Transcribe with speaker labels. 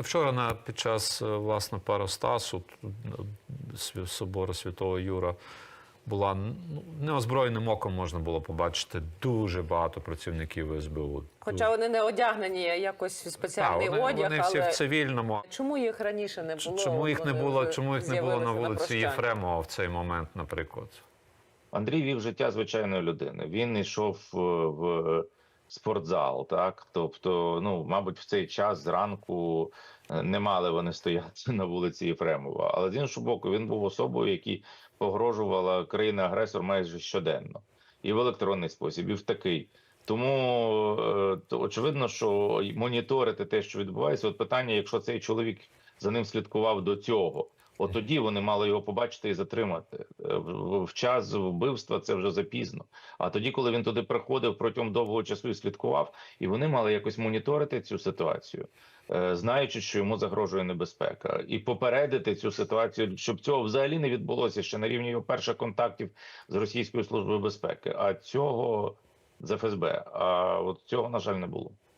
Speaker 1: Бачите, вчора на під час е, власне паростасу е, собору Святого Юра була ну, неозброєним оком можна було побачити дуже багато працівників СБУ.
Speaker 2: Хоча вони не одягнені якось в
Speaker 1: Так,
Speaker 2: спеціальний
Speaker 1: вони,
Speaker 2: одяг,
Speaker 1: вони всі
Speaker 2: але
Speaker 1: в цивільному.
Speaker 2: чому їх раніше не було?
Speaker 1: Чому їх не було? Чому їх не було на вулиці. Єфремова в цей момент, наприклад?
Speaker 3: Андрій вів життя звичайної людини. Він йшов е, в спортзал, так тобто, ну мабуть, в цей час зранку е, не мали вони стояти на вулиці Єфремова. Але з іншого боку, він був особою, який погрожувала країна-агресор майже щоденно, і в електронний спосіб, і в такий. Тому е, то очевидно, що моніторити те, що відбувається, от питання, якщо цей чоловік за ним слідкував до цього. От тоді вони мали його побачити і затримати. Е, В час вбивства це вже запізно. А тоді, коли він туди приходив протягом довгого часу і слідкував, і вони мали якось моніторити цю ситуацію, е, знаючи, що йому загрожує небезпека, і попередити цю ситуацію, щоб цього взагалі не відбулося ще на рівні його перших контактів з російською службою безпеки. А цього з ФСБ. А от цього на жаль не було.